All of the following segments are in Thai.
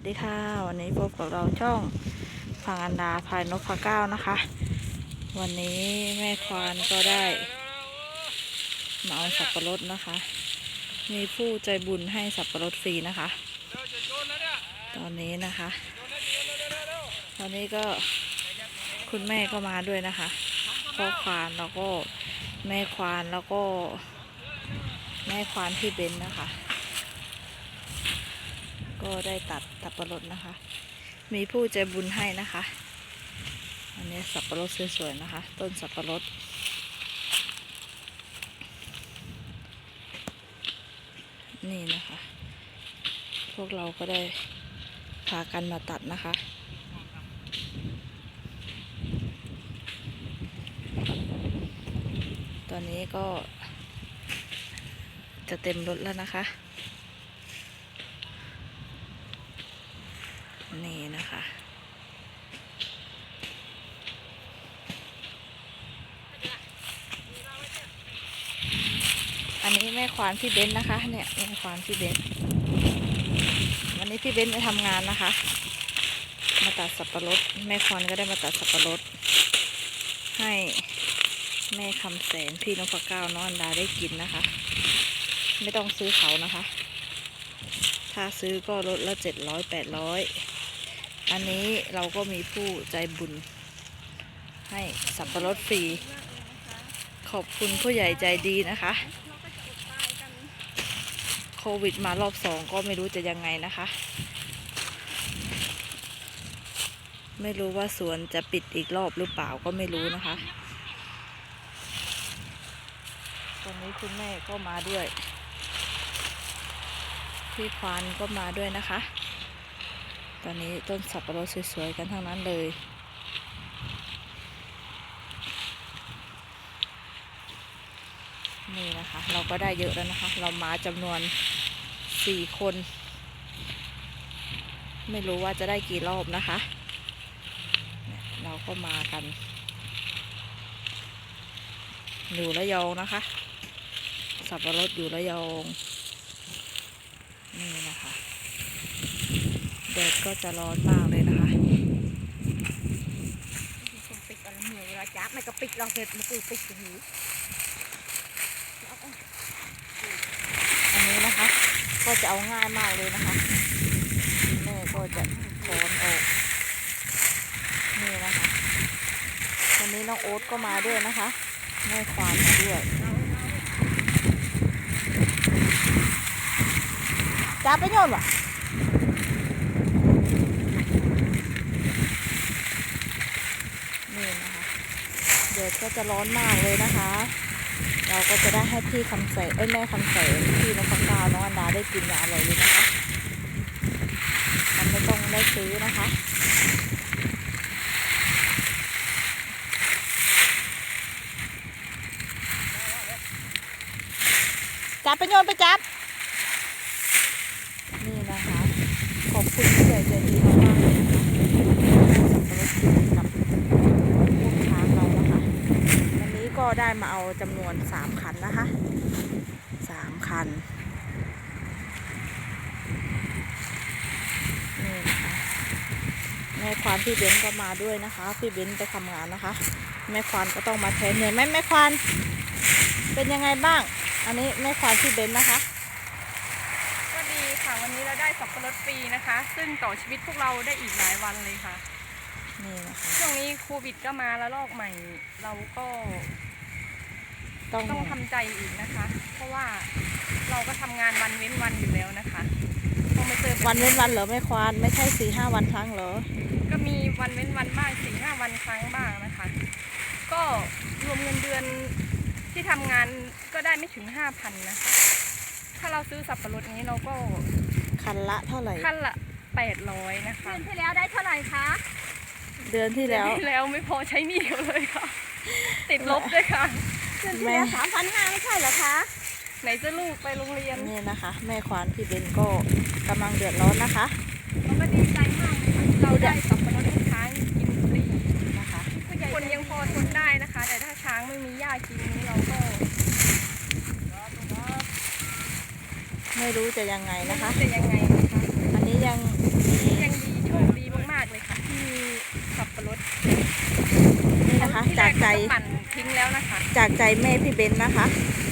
วัสดีค่ะ วันนี้พบกับเราช่องพังอันดาภายนกพะเก้านะคะ วันนี้แม่ควานก็ได้ มาเอาสับปะรดนะคะ มีผู้ใจบุญให้สับปะรดฟรีนะคะ ตอนนี้นะคะ ตอนนี้ก็คุณแม่ก็มาด้วยนะคะพ่อควานแล้วก็แม่ควานแล้วก็ แม่ควานพี่เบนนะคะ ก็ได้ตัดสับปะรดนะคะ มีผู้ใจบุญให้นะคะ อันนี้สับปะรดสวยๆนะคะ ต้นสับปะรดนี่นะคะ พวกเราก็ได้พากันมาตัดนะคะ ตอนนี้ก็จะเต็มรถแล้วนะคะ นี่นะคะ อันนี้แม่ควานพี่เบนนะคะ เนี่ยแม่ควานพี่เบนวันนี้พี่เบนไปทำงานนะคะ มาตัดสับปะรดแม่ควานก็ได้มาตัดสับปะรดให้แม่คำแสนพี่นพเก้าน้องอันดาได้กินนะคะ ไม่ต้องซื้อเขานะคะ ถ้าซื้อก็ลดละเจ็ดร้อยแปดร้อยอันนี้เราก็มีผู้ใจบุญ ให้สับปะรดฟรี ขอบคุณผู้ใหญ่ใจดีนะคะ วิดมารอบสองก็ไม่รู้จะยังไงนะคะ ไม่รู้ว่าสวนจะปิดอีกรอบหรือเปล่าก็ไม่รู้นะคะ ตอนนี้คุณแม่ก็มาด้วย พี่ควานก็มาด้วยนะคะ ตอนนี้ต้นสับปะรดสวยๆกันทั้งนั้นเลย นี่นะคะ เราก็ได้เยอะแล้วนะคะ เรามาจำนวนสี่คน ไม่รู้ว่าจะได้กี่รอบนะคะ เราก็มากัน อยู่ระยองนะคะ สับปะรดอยู่ระยอง นี่นะคะแดดก็จะร้อนมากเลยนะคะปิดอะไรเหนียเวลาจับไมันก็ปิดเราเสร็จมันก็ปิดอย่างนี้ อันนี้นะคะ ก็จะเอาง่ายมากเลยนะคะแม่ก็จะถอนออกนี่นะคะวันนี้น้องโอ๊ตก็มาด้วยนะคะแม่ควานมาด้วยจับไปโยนวะนี่นะคะเดี๋ยวก็จะร้อนมากเลยนะคะ เราก็จะได้ให้พี่คำใสเอ้ยแม่คำใสพี่นพกาวน้องอันดาได้กินอย่างอร่อยเลยนะคะมันไม่ต้องได้ซื้อนะคะจับไปโยนไปจับ นี่นะคะ ขอบคุณผู้ใหญ่ใจดีมากๆเลยนะคะสับปะรดกินกับพวกช้างเรานะคะ วันนี้ก็ได้ มาเอาจำนวนสามคันนะคะสามคันนี่นะคะแม่ควานพี่เบนก็มาด้วยนะคะ พี่เบนไปทำงานนะคะ แม่ควานก็ต้องมาแทนเหนื่อยไหมแม่ควานเป็นยังไงบ้าง อันนี้แม่ควานพี่เบนนะคะก็ดีค่ะวันนี้เราได้สับปะรดฟรีนะคะ ซึ่งต่อชีวิตพวกเราได้อีกหลายวันเลยค่ะนี่นะคะช่วงนี้โควิดก็มาแล้วลอกใหม่ เราก็ ต้องต้องทำใจอีกนะคะ เพราะว่าเราก็ทำงานวันเว้นวันอยู่แล้วนะคะต้องไม่เจอแบบวันเว้นวันเหรอแม่ควานไม่ใช่สี่ห้าวันครั้งเหรอ ก็มีวันเว้นวันบ้างสี่ห้าวันครั้งบ้างนะคะ ก็รวมเงินเดือนที่ทำงานก็ได้ไม่ถึงห้าพันนะคะถ้าเราซื้อสับปะรดนี้เราก็คันละเท่าไหร่ ขั้นละแปดร้อยนะคะเดือนที่แล้วได้เท่าไหร่คะ เดือนที่แล้ว เดือนที่แล้วไม่พอใช้หนี้เขาเลยค่ะ ติดลบด้วยค่ะ เดือนที่แล้วสามพันห้าไม่ใช่เหรอคะ ไหนจะลูกไปโรงเรียนนี่นะคะ แม่ขวานพี่เบนก็กำลังเดือดร้อนนะคะเราก็ดีใจมากเราได้สับปะรดให้ช้างกินฟรีนะคะคนยังพอทนได้นะคะ แต่ถ้าช้างไม่มีหญ้ากินนี้เราก็ไม่รู้จะยังไงนะคะจะยังไงนะคะอันนี้ยังยังดีโชคดีมากๆเลยค่ะที่มีสับปะรดนี่นะคะจากใจ ทิ้งแล้วนะคะ จากใจแม่พี่เบนซ์นะคะ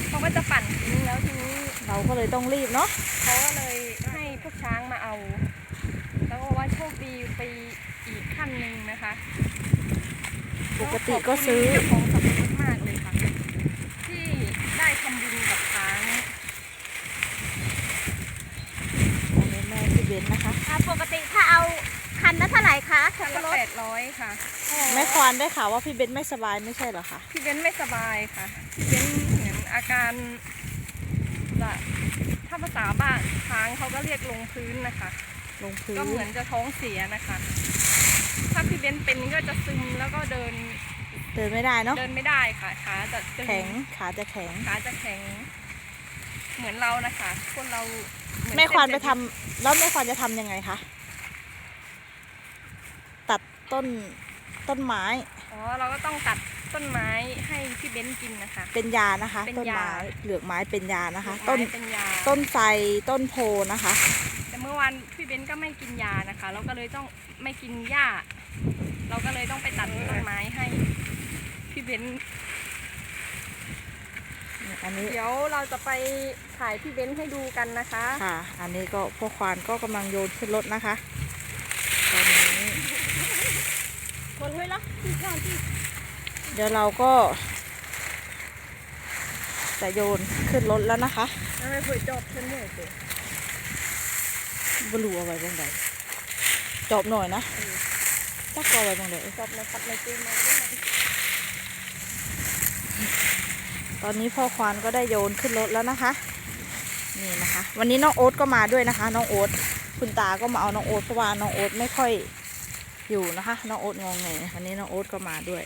เขาก็จะปั่นทิ้งแล้วทีนี้เราก็เลยต้องรีบเนาะเขาก็เลยให้พวกช้างมาเอา แล้วก็บอกว่าโชคดีไปอีกขั้นหนึ่งนะคะปกติก็ซื้อเจ้าของสับปะรดมากเลยค่ะ ที่ได้ทำบุญกับช้างอันนี้แม่พี่เบนซ์นะคะ อ่าปกติถ้าเอา คันละเท่าไหร่คะคันละแปดร้อยค่ะ แม่ควานได้ข่าวว่าพี่เบนซ์ไม่สบายไม่ใช่เหรอคะพี่เบ้นไม่สบายค่ะ พี่เบ้นเหมือนอาการจะถ้าภาษาบ้านช้างเขาก็เรียกลงพื้นนะคะ ลงพื้นก็เหมือนจะท้องเสียนะคะ ถ้าพี่เบ้นเป็นก็จะซึมแล้วก็เดินเดินไม่ได้เนาะเดินไม่ได้ค่ะขาจะตึแข็งขาจะแข็ง ขาจะแข็ง เหมือนเรานะคะ คนเราเหอนแม่ควานไปเส้ทำแล้วแม่ควานจะทำยังไงคะ ตัดต้นต้นไม้ อ๋อเราก็ต้องตัดต้นไม้ให้พี่เบ้นกินนะคะ เป็นยานะคะ เป็นต้นยา ไม้เปลือกไม้เป็นยานะคะ ต้ต้นนเป็นยาต้นไทรต้นโพนะคะ แต่เมื่อวานพี่เบ้นก็ไม่กินยานะคะ เราก็เลยต้องไม่กินหญ้า เราก็เลยต้องไปตัดต้นไม้ให้พี่เบ้นอันนี้เดี๋ยวเราจะไปถ่ายพี่เบ้นให้ดูกันนะคะ ค่ะ อันนี้ก็พ่อควานก็กำลังโยนขึ้นรถนะคะ ตอนนี้ คนไว้แล้วที่ก่อนที่ เดี๋ยวเราก็จะโยนขึ้นรถแล้วนะคะแล้วไม่เคยจบเช่นเดิมเลยบรูเอาไว้บ้างใดจอบหน่อยนะจักเอาไว้บ้างใดจบในปัดในเกมมาด้วยนะตอนนี้พ่อควานก็ได้โยนขึ้นรถแล้วนะคะ นี่นะคะ วันนี้น้องโอ๊ตก็มาด้วยนะคะ น้องโอ๊ตคุณตาก็มาเอาน้องโอ๊ตเพราะว่าน้องโอ๊ตไม่ค่อย อยู่นะคะ น้องโอ๊ตงงไงวันนี้น้องโอ๊ตก็มาด้วย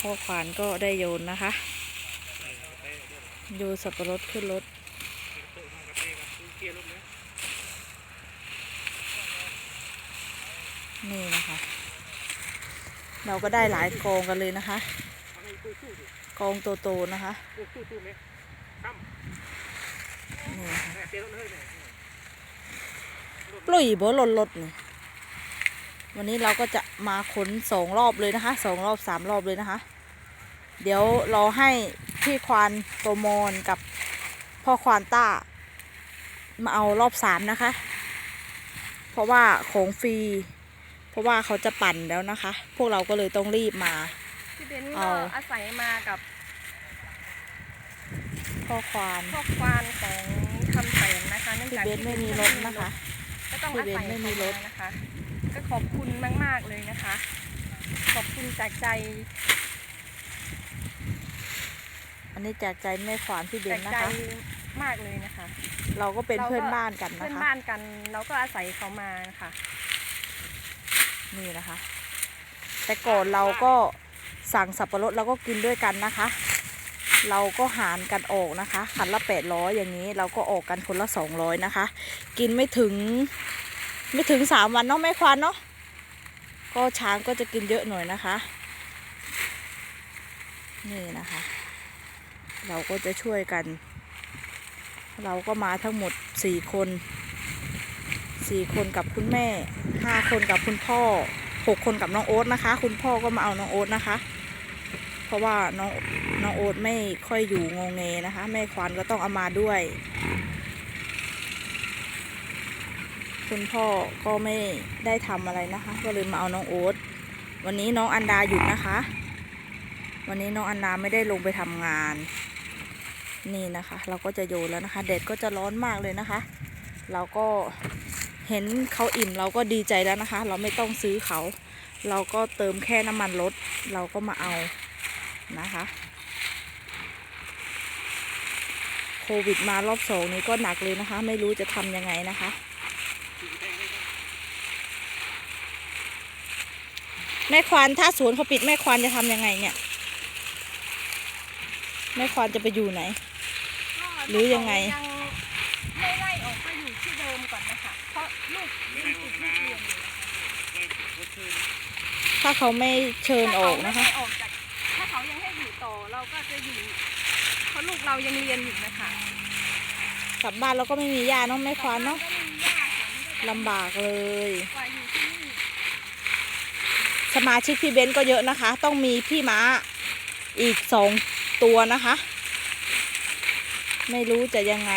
พ่อควานก็ได้โยนนะคะ โยนสับปะรดขึ้นรถนี่นะคะ เราก็ได้หลายกองกันเลยนะคะ กองโตๆนะคะนี่ค่ะปลุยบ่หล่นรถนี่ วันนี้เราก็จะมาขนสองรอบเลยนะคะสองรอบสามรอบเลยนะคะ เดี๋ยวเราให้พี่ควานโตโมนกับพ่อควานต้า มาเอารอบสามนะคะ เพราะว่าของฟรีเพราะว่าเขาจะปั่นแล้วนะคะ พวกเราก็เลยต้องรีบมาพี่เบ้นเอาก็อาศัยมากับพ่อควานพ่อควานของคำแสนนะคะเนื่องพี่จากเบนไม่มีรถนะคะก็ต้องพี่อาเบนศัยไม่มีรถเขาานะคะ ก็ขอบคุณมาก ๆ เลยนะคะ ขอบคุณจากใจ อันนี้จากใจแม่ขวานพี่เบจานกนะใจคะ มากเลยนะคะ เราก็เป็นเราก็เพื่อนบ้านกันเพื่นะอนคะ บ้านกันเราก็อาศัยเขามานะคะนี่นะคะ แต่ก่อนเราก็สั่งสับปะรดเราก็กินด้วยกันนะคะ เราก็หารกันออกนะคะขันละแปดร้อยอย่างนี้ เราก็ออกกันคนละสองร้อยนะคะ กินไม่ถึง ไม่ถึงสามวันเนาะแม่ควานเนาะก็ช้างก็จะกินเยอะหน่อยนะคะ นี่นะคะ เราก็จะช่วยกัน เราก็มาทั้งหมดสี่คนสี่คนกับคุณแม่ห้าคนกับคุณพ่อหกคนกับน้องโอ๊ตนะคะ คุณพ่อก็มาเอาน้องโอ๊ตนะคะ เพราะว่าน้องน้องโอ๊ตไม่ค่อยอยู่งงเงนะคะ แม่ควานก็ต้องเอามาด้วย คุณพ่อก็ไม่ได้ทำอะไรนะคะ ก็เลยมาเอาน้องโอ๊ตวันนี้น้องอันดาหยุดนะคะ วันนี้น้องอันดาไม่ได้ลงไปทำงาน นี่นะคะ เราก็จะโยนแล้วนะคะแดดก็จะร้อนมากเลยนะคะ เราก็เห็นเขาอิ่มเราก็ดีใจแล้วนะคะ เราไม่ต้องซื้อเขา เราก็เติมแค่น้ำมันรถเราก็มาเอานะคะโควิดมารอบสองนี้ก็หนักเลยนะคะ ไม่รู้จะทำยังไงนะคะ แม่ควานถ้าสวนเขาปิดแม่ควานจะทำยังไงเนี่ย แม่ควานจะไปอยู่ไหน หรือยังไงยังไม่ไล่ออกไปอยู่ที่เดิมก่อนนะคะ เพราะลูกยังติดลูกเรียนอยู่นะคะถ้าเขาไม่เชิญออกนะคะ ถ้าเขาไม่ให้ออกจากถ้าเขายังให้อยู่ต่อเราก็จะอยู่เพราะลูกเรายังเรียนอยู่นะคะกลับบ้านเราก็ไม่มียาเนาะแม่ควานเนาะก็มียากค่ะมันก็จะลำบากเลย กว่าอยู่ที่นี่ สมาชิกพี่เบนก็เยอะนะคะ ต้องมีพี่ม้าอีกสองตัวนะคะ ไม่รู้จะยังไง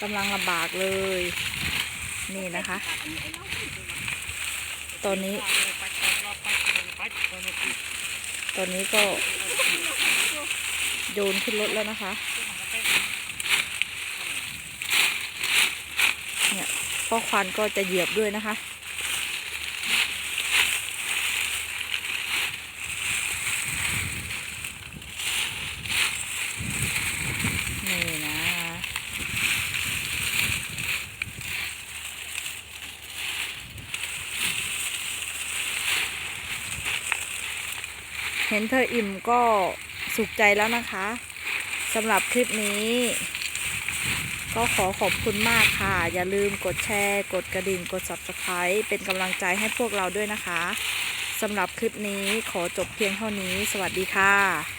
กำลังลำบากเลย นี่นะคะ ตอนนี้ ตอนนี้ก็โยนขึ้นรถแล้วนะคะ เนี่ยพ่อควันก็จะเหยียบด้วยนะคะ นี่นะ เห็นเธออิ่มก็สุขใจแล้วนะคะสำหรับคลิปนี้ ก็ขอขอบคุณมากค่ะ อย่าลืมกดแชร์ กดกระดิ่ง กด subscribe เป็นกำลังใจให้พวกเราด้วยนะคะสำหรับคลิปนี้ขอจบเพียงเท่านี้ สวัสดีค่ะ